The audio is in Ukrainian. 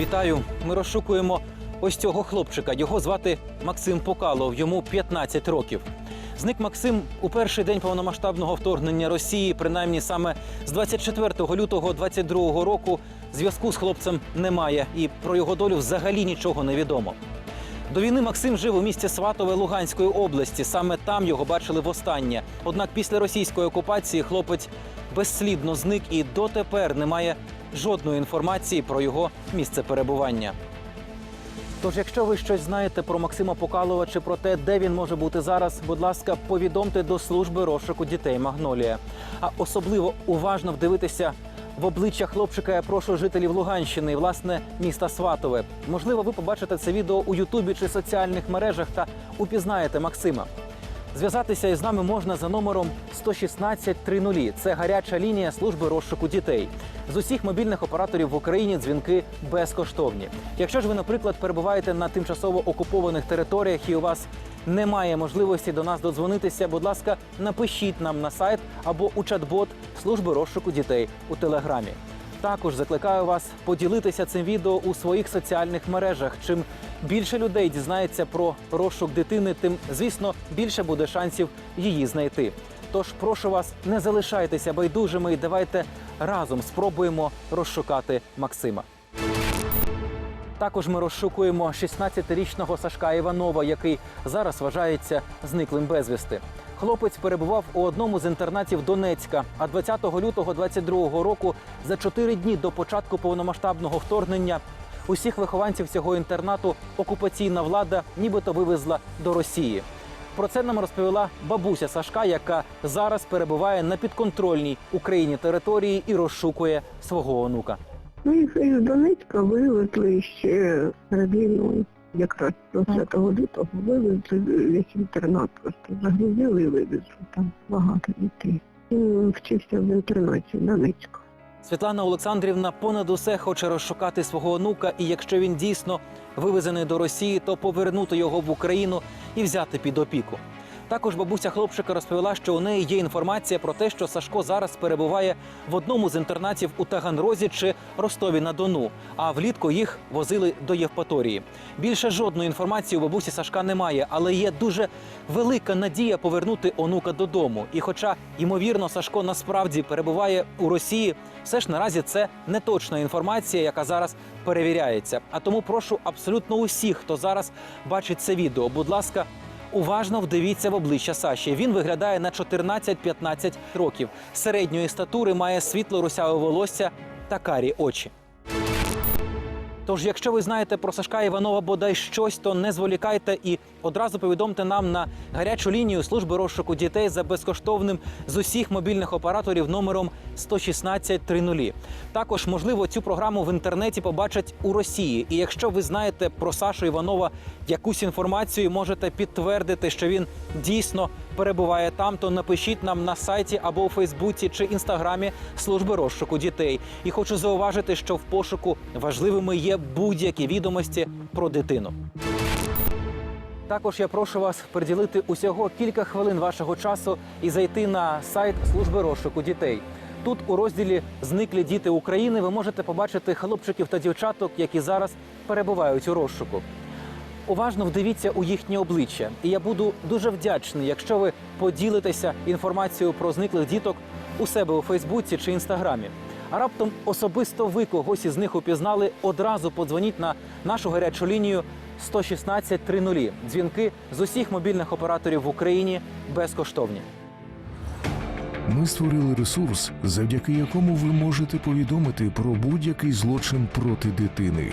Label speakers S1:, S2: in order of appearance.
S1: Вітаю! Ми розшукуємо ось цього хлопчика. Його звати Максим Покалов. Йому 15 років. Зник Максим у перший день повномасштабного вторгнення Росії, принаймні саме з 24 лютого 22 року. Зв'язку з хлопцем немає, і про його долю взагалі нічого не відомо. До війни Максим жив у місті Сватове Луганської області. Саме там його бачили востаннє. Однак після російської окупації хлопець безслідно зник і дотепер немає жодної інформації про його місце перебування. Тож, якщо ви щось знаєте про Максима Покалова чи про те, де він може бути зараз, будь ласка, повідомте до служби розшуку дітей Магнолія. А особливо уважно вдивитися в обличчя хлопчика. Я прошу жителів Луганщини, власне, міста Сватове. Можливо, ви побачите це відео у Ютубі чи соціальних мережах та упізнаєте Максима. Зв'язатися із нами можна за номером 116 30. Це гаряча лінія служби розшуку дітей. З усіх мобільних операторів в Україні дзвінки безкоштовні. Якщо ж ви, наприклад, перебуваєте на тимчасово окупованих територіях і у вас немає можливості до нас додзвонитися, будь ласка, напишіть нам на сайт або у чат-бот служби розшуку дітей у телеграмі. Також закликаю вас поділитися цим відео у своїх соціальних мережах. Чим більше людей дізнається про розшук дитини, тим звісно більше буде шансів її знайти. Тож прошу вас, не залишайтеся байдужими і давайте разом спробуємо розшукати Максима. Також ми розшукуємо 16-річного Сашка Іванова, який зараз вважається зниклим безвісти. Хлопець перебував у одному з інтернатів Донецька. А 20 лютого 22-го року, за чотири дні до початку повномасштабного вторгнення, усіх вихованців цього інтернату окупаційна влада нібито вивезла до Росії. Про це нам розповіла бабуся Сашка, яка зараз перебуває на підконтрольній Україні території і розшукує свого онука.
S2: Ну, їх із Донецька вивезли ще перед. Якраз 20 лютого вивезли весь інтернат просто загрузили і вивезли там багато дітей. Він вчився в інтернаті в Донецьку.
S1: Світлана Олександрівна понад усе хоче розшукати свого онука, і якщо він дійсно вивезений до Росії, то повернути його в Україну і взяти під опіку. Також бабуся хлопчика розповіла, що у неї є інформація про те, що Сашко зараз перебуває в одному з інтернатів у Таганрозі чи Ростові на Дону, а влітку їх возили до Євпаторії. Більше жодної інформації у бабусі Сашка немає, але є дуже велика надія повернути онука додому. І, хоча ймовірно, Сашко насправді перебуває у Росії, все ж наразі це не точна інформація, яка зараз перевіряється. А тому прошу абсолютно усіх, хто зараз бачить це відео. Будь ласка, уважно вдивіться в обличчя Саші. Він виглядає на 14-15 років. Середньої статури має світло русяве волосся та карі очі. Тож, якщо ви знаєте про Сашка Іванова бодай щось, то не зволікайте і одразу повідомте нам на гарячу лінію служби розшуку дітей за безкоштовним з усіх мобільних операторів номером 116 30. Також можливо цю програму в інтернеті побачать у Росії. І якщо ви знаєте про Сашу Іванова якусь інформацію, можете підтвердити, що він дійсно перебуває там, то напишіть нам на сайті або у Фейсбуці чи інстаграмі служби розшуку дітей. І хочу зауважити, що в пошуку важливими є будь-які відомості про дитину. Також я прошу вас приділити усього кілька хвилин вашого часу і зайти на сайт служби розшуку дітей. Тут у розділі Зниклі діти України ви можете побачити хлопчиків та дівчаток, які зараз перебувають у розшуку. Уважно вдивіться у їхні обличчя, і я буду дуже вдячний, якщо ви поділитеся інформацією про зниклих діток у себе у Фейсбуці чи інстаграмі. А раптом особисто ви когось із них упізнали, одразу подзвоніть на нашу гарячу лінію 116 30. Дзвінки з усіх мобільних операторів в Україні безкоштовні.
S3: Ми створили ресурс, завдяки якому ви можете повідомити про будь-який злочин проти дитини.